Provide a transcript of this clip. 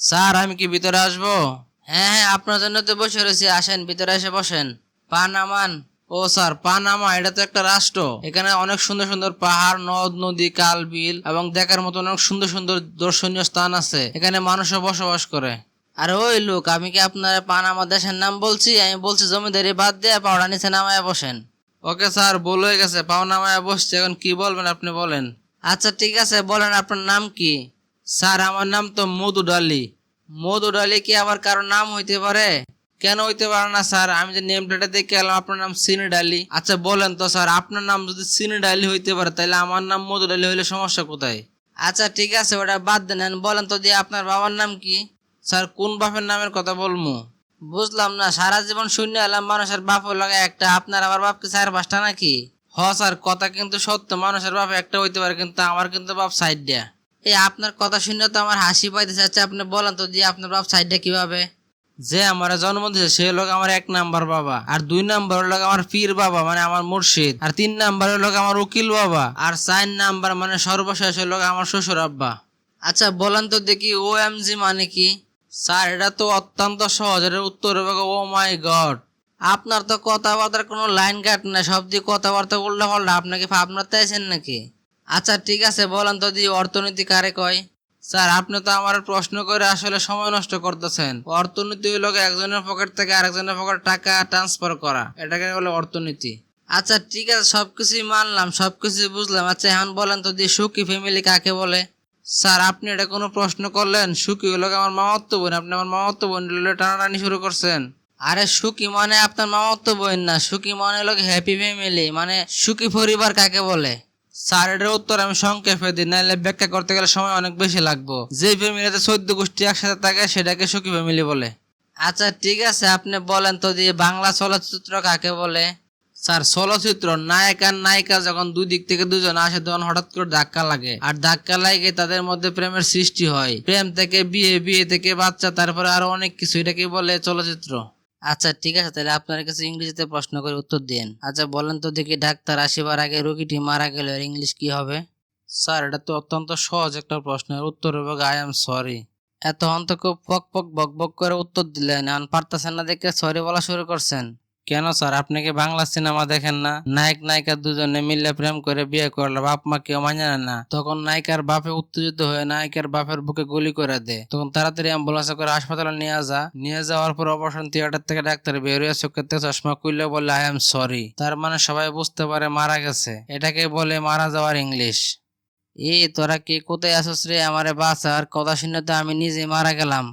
Sir, আমি কি ভিতরে আসব? হ্যাঁ হ্যাঁ আপনার জন্য তো বসে রয়েছি। আসেন, ভিতরে এসে বসেন। পান আমান ও স্যার পানামা এটা তো একটা রাষ্ট্র। এখানে অনেক সুন্দর সুন্দর পাহাড়, নদ, নদী, কাল, বিল এবং দেখার মতো অনেক সুন্দর সুন্দর দর্শনীয় স্থান আছে। এখানে মানুষও বসবাস করে। আর ওই লোক, আমি কি আপনার পানামা দেশের নাম বলছি? আমি বলছি জমিদারি বাদ দিয়ে পাওড়া নিচে নামায় বসেন। ওকে স্যার বলে গেছে পাও নামায় বসছে। এখন কি বলবেন আপনি বলেন? আচ্ছা ঠিক আছে, বলেন, আপনার নাম কি? স্যার, আমার নাম তো মধু ডালি। মধু ডালি কি আবার কারও নাম হইতে পারে? কেন হইতে পারে না, স্যার? আমি যে নেম দেখে এলাম আপনার নাম সিনি ডালি। আচ্ছা বলেন তো, স্যার, আপনার নাম যদি সিনি ডালি হইতে পারে, তাহলে আমার নাম মধু ডালি হইলে সমস্যা কোথায়? আচ্ছা ঠিক আছে, ওটা বাদ দেন বলেন তো যে আপনার বাবার নাম কি? স্যার, কোন বাপের নামের কথা বলব বুঝলাম না, সারা জীবন শূন্য এলাম, মানুষের বাপ লাগে একটা, আপনার আমার বাপ কি চার পাঁচটা নাকি? হ, স্যার, কথা কিন্তু সত্য, মানুষের বাপ একটা হইতে পারে, কিন্তু আমার কিন্তু বাপ সাইড দেয়া। এই আপনার কথা শুনে তো আমার হাসি পাইতেছে আচ্ছা আপনি বলেন তো দিয়ে আপনার বাপ সাইডটা কীভাবে? যে আমার জন্ম দিয়েছে সে লোক আমার এক নাম্বার বাবা। আর দুই নাম্বার লোক আমার পীর বাবা মানে আমার মুর্শিদ। আর তিন নাম্বার লোক আমার উকিল বাবা। আর চার নাম্বার মানে সর্বশেষ লোক আমার শ্বশুর আব্বা। আচ্ছা বলেন তো দেখি ও এম জি মানে কি? স্যার এটা তো অত্যন্ত সহজ এটার উত্তর হবে ও মাই গড আপনার তো কথাবার্তার কোনো লাইন কাট না সব দিয়ে কথাবার্তা উল্টা পাল্টা আপনাকে আপনার চাইছেন নাকি? আচ্ছা ঠিক আছে, বলেন তো দি অর্থনীতি কারে কয়? স্যার, আপনি তো আমার প্রশ্ন করে আসলে সময় নষ্ট করতেছেন। অর্থনীতি হইল একজনের পকেট থেকে আরেকজনের পকেট টাকা ট্রান্সফার করা। এটাকে বলে অর্থনীতি। আচ্ছা ঠিক আছে, সবকিছুই মানলাম, সবকিছুই বুঝলাম। আচ্ছা এখন বলেন তো দি সুখী ফ্যামিলি কাকে বলে? স্যার, আপনি এটা কোনো প্রশ্ন করলেন? সুখী হলো আমার মামাত্ম বোন, আপনি আমার মামাত্ম বোন হলো টানাটানি শুরু করছেন। আরে, সুখী মানে আপনার মামাত্ম বোন না, সুখী মানে হলো হ্যাপি ফ্যামিলি মানে সুখী পরিবার কাকে বলে? স্যার এটার উত্তর আমি সংক্ষেপে দিই, নাহলে ব্যাখ্যা করতে গেলে সময় অনেক বেশি লাগবো। যে ফ্যামিলিতে চোদ্দ গোষ্ঠী একসাথে থাকে, সেটাকে সুখী ফ্যামিলি বলে। আচ্ছা ঠিক আছে, আপনি বলেন তো দিয়ে বাংলা চলচ্চিত্র কাকে বলে? স্যার, চলচ্চিত্র, নায়ক আর নায়িকা যখন দুই দিক থেকে দুজন আসে, তখন হঠাৎ করে ধাক্কা লাগে। আর ধাক্কা লাগে তাদের মধ্যে প্রেমের সৃষ্টি হয়। প্রেম থেকে বিয়ে বিয়ে থেকে বাচ্চা, তারপরে আরও অনেক কিছু এটাকে বলে চলচ্চিত্র। আচ্ছা ঠিক আছে, তাহলে আপনার কাছে ইংরেজিতে প্রশ্ন করে, উত্তর দিন আচ্ছা বলেন তো দেখি ডাক্তার আসিবার আগে রোগীটি মারা গেল, এর ইংলিশ কি হবে? স্যার, এটা তো অত্যন্ত সহজ একটা প্রশ্নের উত্তর হবে আই এম সরি এত অন্তকে পক পক বক বক করে উত্তর দিলেন, এখন পারতেছেন না দেখে সরি বলা শুরু করছেন। কেন স্যার? আপনি কি বাংলা সিনেমা দেখেন না? নায়ক, নায়িকা দুজনে মিলে প্রেম করে বিয়ে করলে বাপ মা কেউ মানে না তখন নায়িকার বাপে উত্তেজিত হয়ে নায়িকার বাপের বুকে গুলি করে দেয়। তখন তাড়াতাড়ি অ্যাম্বুলেন্সে করে হাসপাতালে নিয়ে যা নিয়ে যাওয়ার পর অপারেশন থিয়েটার থেকে ডাক্তার বের হয়ে চোখের থেকে চশমা খুললে বলে আই এম সরি তার মানে সবাই বুঝতে পারে মারা গেছে। এটাকে বলে মারা যাওয়ার ইংলিশ। এই, তোরা কি কোথায় আসছ রে? আমারে বাঁচা। আর কথা শুনে তো আমি নিজে মারা গেলাম।